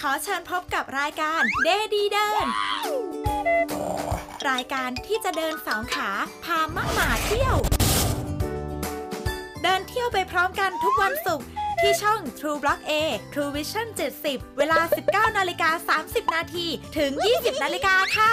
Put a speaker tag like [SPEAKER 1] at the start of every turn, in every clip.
[SPEAKER 1] ขอเชิญพบกับรายการเดดีเดิน รายการที่จะเดินสองขาพามะหมาเที่ยว เดินเที่ยวไปพร้อมกันทุกวันศุกร์ที่ช่อง True Block A True Vision 70 เวลา 19 นาฬิกา 30 นาทีถึง 20 นาฬิกาค่ะ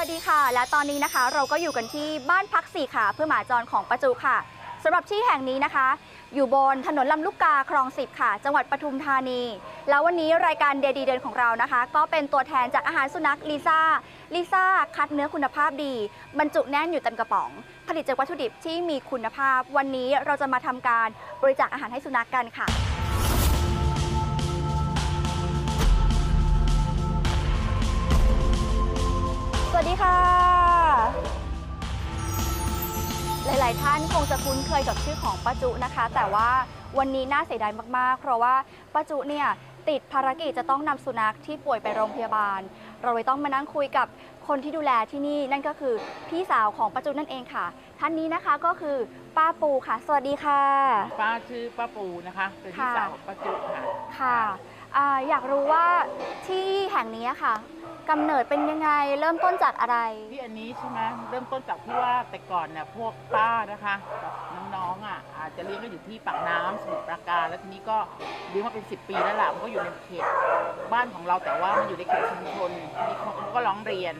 [SPEAKER 2] วัสดีค่ะ และตอนนี้นะคะ เราก็อยู่กันที่บ้านพักสี่ขาเพื่อหมาจรของประจุค่ะสำหรับที่แห่งนี้นะคะ อยู่บนถนนลำลูกกาคลองสิบค่ะ จังหวัดปทุมธานี แล้ววันนี้รายการเดดีเดินของเรานะคะ ก็เป็นตัวแทนจากอาหารสุนัขลิซ่าลิซ่าคัดเนื้อคุณภาพดี บรรจุแน่นอยู่เต็มกระป๋อง ผลิตจากวัตถุดิบที่มีคุณภาพ วันนี้เราจะมาทำการบริจาคอาหารให้สุนัขกันค่ะ วัสดีค่ะ หลาย ๆ ท่านคงจะคุ้นเคยกับชื่อของป้าจุนะคะ แต่ว่าวันนี้น่าเสียดายมาก ๆ เพราะว่าป้าจุเนี่ยติดภารกิจจะต้องนำสุนัขที่ป่วยไปโรงพยาบาล เราเลยต้องมานั่งคุยกับคนที่ดูแลที่นี่นั่นก็คือพี่สาวของป้าจุนั่นเองค่ะ ท่านนี้นะคะก็คือป้าปูค่ะ สวัสดีค่ะ
[SPEAKER 3] ป้าชื่อป้าปูนะคะเป็นพี่
[SPEAKER 2] ค่ะ
[SPEAKER 3] สาวของป้าจุค่ะ
[SPEAKER 2] ค่ะอ่าอยากรู้ว่าที่แห่งนี้ค่ะ กำเนิดเป็นยังไง เริ่มต้นจากอะไร
[SPEAKER 3] ที่อันนี้ใช่ไหมเริ่มต้นจากที่ว่าแต่ก่อนเนี่ยพวกป้านะคะกับน้องๆอะอาจจะเลี้ยงกันอยู่ที่ปากน้ำสมุทรปราการ แล้วทีนี้ก็เลี้ยงมาเป็น 10 ปีแล้วล่ะมันก็อยู่ในเขตบ้านของเราแต่ว่ามันอยู่ในเขตชุมชนทีนี้เขาก็ร้องเรียน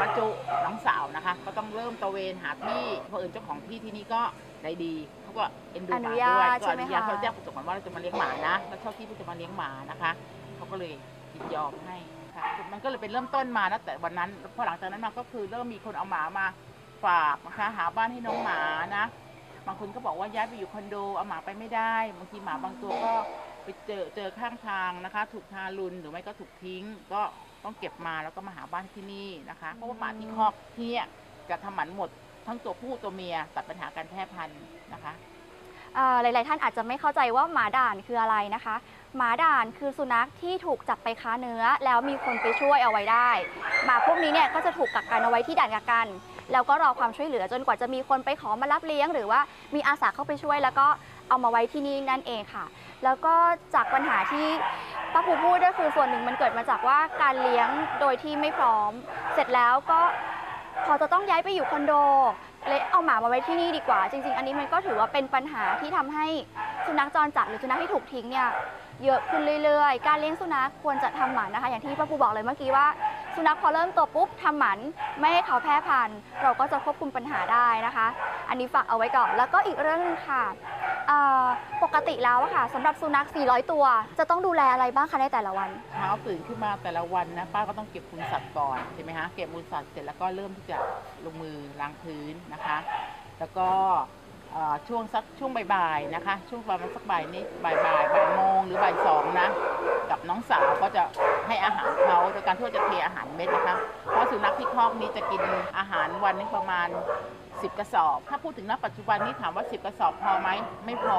[SPEAKER 3] ป้าจุน้องสาวนะคะ ก็ต้องเริ่มตระเวนหาที่เพราะเอิญเจ้าของที่ที่นี่ก็ใจดีเขาก็เอ็นดูห
[SPEAKER 2] อนุ
[SPEAKER 3] มา
[SPEAKER 2] ญาต
[SPEAKER 3] ด้วย
[SPEAKER 2] ใช่
[SPEAKER 3] ก็
[SPEAKER 2] ไห
[SPEAKER 3] อ
[SPEAKER 2] ม
[SPEAKER 3] นุญาต
[SPEAKER 2] คะ
[SPEAKER 3] เขาแจ้งประสบการณ์ว่าเราจะมาเลี้ยงหมานะแล้วเช่าที่เพื่อจะมาเลี้ยงหมานะคะเขาก็เลยยินยอมให้ ค่ะมันก็เลยเป็นเริ่มต้นมานะแต่วันนั้นพอหลังจากนั้นมาก็คือเริ่มมีคนเอาหมามาฝากนะคะหาบ้านให้น้องหมานะบางคนก็บอกว่าย้ายไปอยู่คอนโดเอาหมาไปไม่ได้บางทีหมาบางตัวก็ไปเจอเจอข้างทางนะคะ ถูกทารุณหรือไม่ก็ถูกทิ้ง ก็ต้องเก็บมาแล้วก็มาหาบ้านที่นี่นะคะเพราะว่าหมาที่คอกที่เนี่ยจะทำหมันหมดทั้งตัวผู้ตัวเมียตัดปัญหาการแพร่พันธุ์นะคะ
[SPEAKER 2] หลาย ๆ ท่านอาจจะไม่เข้าใจว่าหมาด่านคืออะไรนะคะ หมาด่านคือสุนัขที่ถูกจับไปค้าเนื้อ แล้วมีคนไปช่วยเอาไว้ได้ หมาพวกนี้เนี่ยก็จะถูกกักกันเอาไว้ที่ด่านกักกัน แล้วก็รอความช่วยเหลือจนกว่าจะมีคนไปขอมารับเลี้ยง หรือว่ามีอาสาเข้าไปช่วย แล้วก็เอามาไว้ที่นี่นั่นเองค่ะ แล้วก็จากปัญหาที่ป้าปูพูดก็คือส่วนหนึ่งมันเกิดมาจากว่าการเลี้ยงโดยที่ไม่พร้อม เสร็จแล้วก็พอจะต้องย้ายไปอยู่คอนโด เลยเอาหมามาไว้ที่นี่ดีกว่า จริง ๆ อันนี้มันก็ถือว่าเป็นปัญหาที่ทำให้สุนัขจรจัดหรือสุนัขที่ถูกทิ้งเนี่ยเยอะขึ้นเรื่อยๆ การเลี้ยงสุนัขควรจะทำหมันนะคะ อย่างที่ป้าปูบอกเลยเมื่อกี้ว่า สุนัขพอเริ่มโตปุ๊บทำหมันไม่ให้เขาแพร่พันธุ์เราก็จะควบคุมปัญหาได้นะคะ อันนี้ฝากเอาไว้ก่อนแล้วก็อีกเรื่องหนึงค่ะ ปกติแล้วอะค่ะสำหรับสุนัข 400 ตัว จะต้องดูแลอะไรบ้างคะในแต่ละวัน
[SPEAKER 3] เช้าตื่นขึ้นมาแต่ละวันนะป้าก็ต้องเก็บมูลสัตว์ก่อนใช่ไหมฮะเก็บมูลสัตว์เสร็จแล้วก็เริ่มที่จะลงมือล้างพื้นนะคะ แล้วก็ช่วงสักช่วงบ่ายๆนะคะ ช่วงประมาณสักบ่ายนี้บ่ายบ่ายบ่ายโมงหรือบ่ายสองนะกับน้องสาวก็จะให้อาหารเขาโดยการที่จะเทอาหารเม็ดนะคะเพราะสุนัขที่คอกนี้จะกินอาหารวันนึงประมาณ 10 กระสอบ ถ้าพูดถึงณปัจจุบันนี้ถามว่า 10 กระสอบพอไหมไม่พอ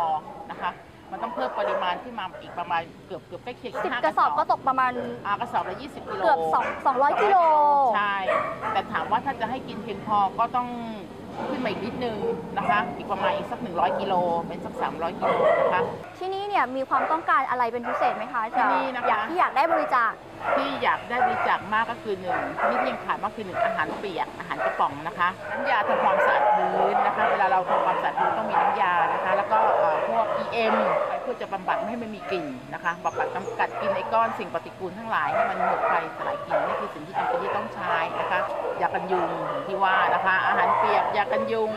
[SPEAKER 3] นะคะ มันต้องเพิ่มปริมาณที่มาอีกประมาณเกือบเกือบใกล้เคียงห้า
[SPEAKER 2] 10กระสอบก็ตกประมาณ
[SPEAKER 3] อ่ากระสอบละ20กิโล
[SPEAKER 2] เกือบ2 200กิโล
[SPEAKER 3] ใช่ แต่ถามว่าถ้าจะให้กินเพียงพอก็ต้อง ขึ้นมาอีกนิดนึงนะคะ อีกประมาณอีกสัก 100 กิโลเป็นสัก 300 กิโลนะคะ
[SPEAKER 2] ที่นี่เนี่ยมีความต้องการอะไรเป็นพิเศษไหมคะ
[SPEAKER 3] ที่นี่นะคะ
[SPEAKER 2] อยากที่อยากได้บริจาค
[SPEAKER 3] ที่อยากได้บริจาคมากก็คือหนึ่งที่ที่ยังขาดมากคือหนึ่งอาหารเปียกอาหารกระป๋องนะคะน้ำยาทำความสะอาดพื้นนะคะ เวลาเราทำความสะอาดพื้นต้องมีน้ำยานะคะ แล้วก็เอ่อพวก EM เพื่อจะบำบัดไม่ให้มันมีกลิ่นนะคะบำบัดกำกัดกลินไอ้ก้อนสิ่งปฏิกูลทั้งหลายให้มันหมดไปสลายกลิ่นนี่คือสิ่งที่จำเป็นที่ต้องใช้นะคะยากันยุงอย่างที่ว่านะคะ อาหารเปียกยากันยุง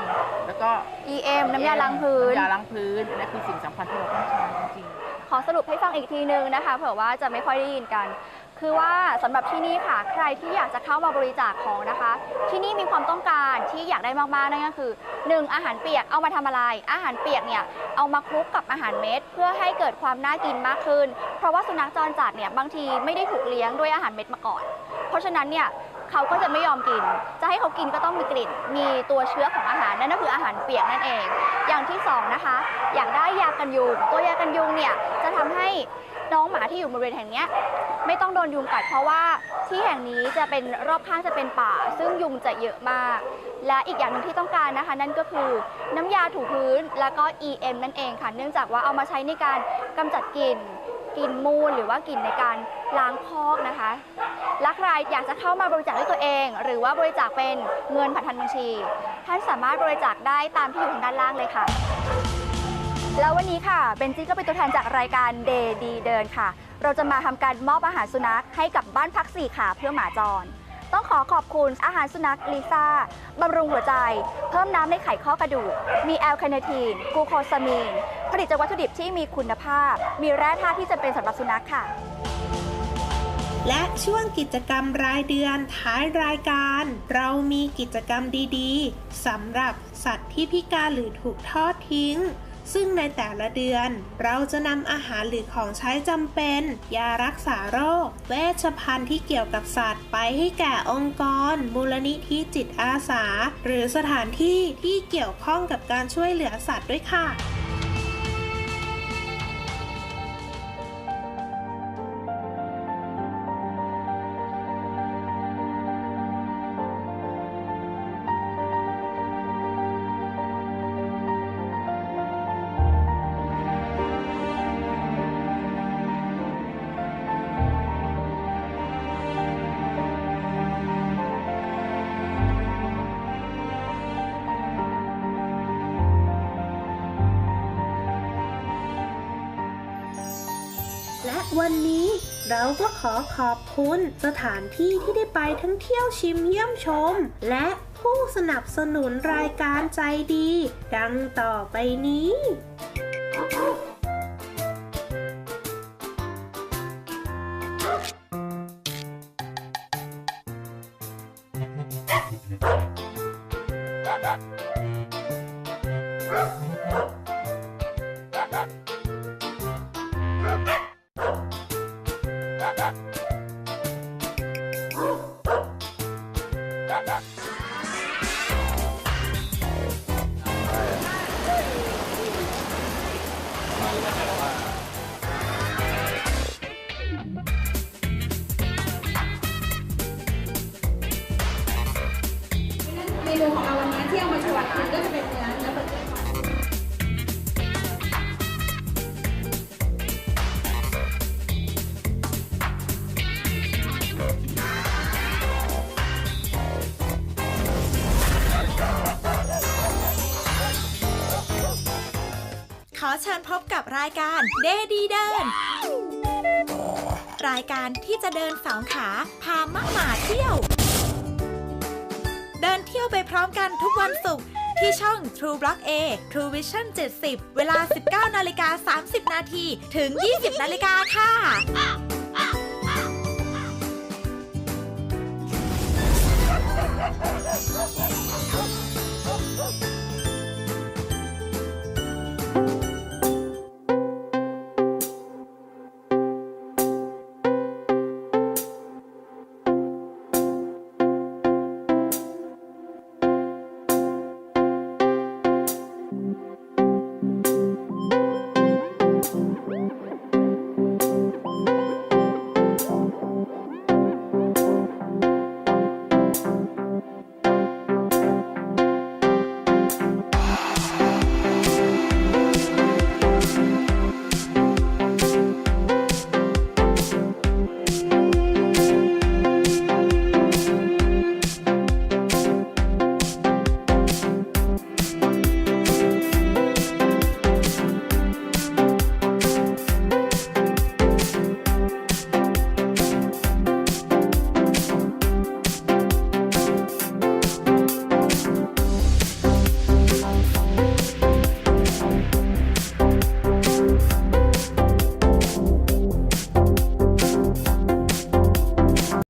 [SPEAKER 3] แล้วก็
[SPEAKER 2] EM น้ำยาล้างพื้น
[SPEAKER 3] น้ำยาล้างพื้นนั่นคือสิ่งสำคัญที่เราต้องใช้จริงๆ
[SPEAKER 2] ขอสรุปให้ฟังอีกทีนึงนะคะเผื่อว่าจะไม่ค่อยได้ยินกัน คือว่าสำหรับที่นี่ค่ะ ใครที่อยากจะเข้ามาบริจาคของนะคะ ที่นี่มีความต้องการที่อยากได้มากๆนั่นก็คือ 1. อาหารเปียกเอามาทำอะไร อาหารเปียกเนี่ยเอามาคลุกกับอาหารเม็ด เพื่อให้เกิดความน่ากินมากขึ้น เพราะว่าสุนัขจรจัดเนี่ยบางทีไม่ได้ถูกเลี้ยงด้วยอาหารเม็ดมาก่อน เพราะฉะนั้นเนี่ยเขาก็จะไม่ยอมกิน จะให้เขากินก็ต้องมีกลิ่น มีตัวเชื้อของอาหารนั่นก็คืออาหารเปียกนั่นเอง อย่างที่สองนะคะอยากได้ยากันยุง ตัวยากันยุงเนี่ยจะทำให้น้องหมาที่อยู่บริเวณแห่งนี้ ไม่ต้องโดนยุงกัดเพราะว่าที่แห่งนี้จะเป็นรอบข้างจะเป็นป่า ซึ่งยุงจะเยอะมาก และอีกอย่างหนึ่งที่ต้องการนะคะ นั่นก็คือน้ำยาถูพื้นแล้วก็ EM นั่นเองค่ะ เนื่องจากว่าเอามาใช้ในการกำจัดกลิ่นกลิ่นมูลหรือว่ากลิ่นในการล้างคอกนะคะและใครอยากจะเข้ามาบริจาคด้วยตัวเอง หรือว่าบริจาคเป็นเงินผ่านทางบัญชี ท่านสามารถบริจาคได้ตามที่อยู่ทางด้านล่างเลยค่ะ แล้ววันนี้ค่ะเบนจี้ก็เป็นตัวแทนจากรายการเดดีเดินค่ะ เราจะมาทำการมอบอาหารสุนัขให้กับบ้านพักสี่ขาเพื่อหมาจร ต้องขอขอบคุณอาหารสุนัขลิซ่าบำรุงหัวใจ เพิ่มน้ำในไขข้อกระดูก มีแอลคาเนทีนกูโคซามีน ผลิตจากวัตถุดิบที่มีคุณภาพ มีแร่ธาตุที่จำเป็นสำหรับสุนัขค่ะ
[SPEAKER 4] และช่วงกิจกรรมรายเดือนท้ายรายการ เรามีกิจกรรมดีๆสำหรับสัตว์ที่พิการหรือถูกทอดทิ้ง ซึ่งในแต่ละเดือน เราจะนำอาหารหรือของใช้จำเป็น ยารักษาโรค เวชภัณฑ์ที่เกี่ยวกับสัตว์ ไปให้แก่องค์กร มูลนิธิจิตอาสา หรือสถานที่ที่เกี่ยวข้องกับการช่วยเหลือสัตว์ด้วยค่ะ วันนี้เราก็ขอขอบคุณสถานที่ที่ได้ไปทั้งเที่ยวชิมเยี่ยมชม และผู้สนับสนุนรายการใจดี ดังต่อไปนี้
[SPEAKER 5] บกั
[SPEAKER 1] บรายการเดดีเดิน รายการที่จะเดินสองขาพามะหมาเที่ยว เดินเที่ยวไปพร้อมกันทุกวันศุกร์ที่ช่อง True Block A True Vision 70 เวลา 19 นาฬิกา 30 นาทีถึง 20 นาฬิกาค่ะ Oh,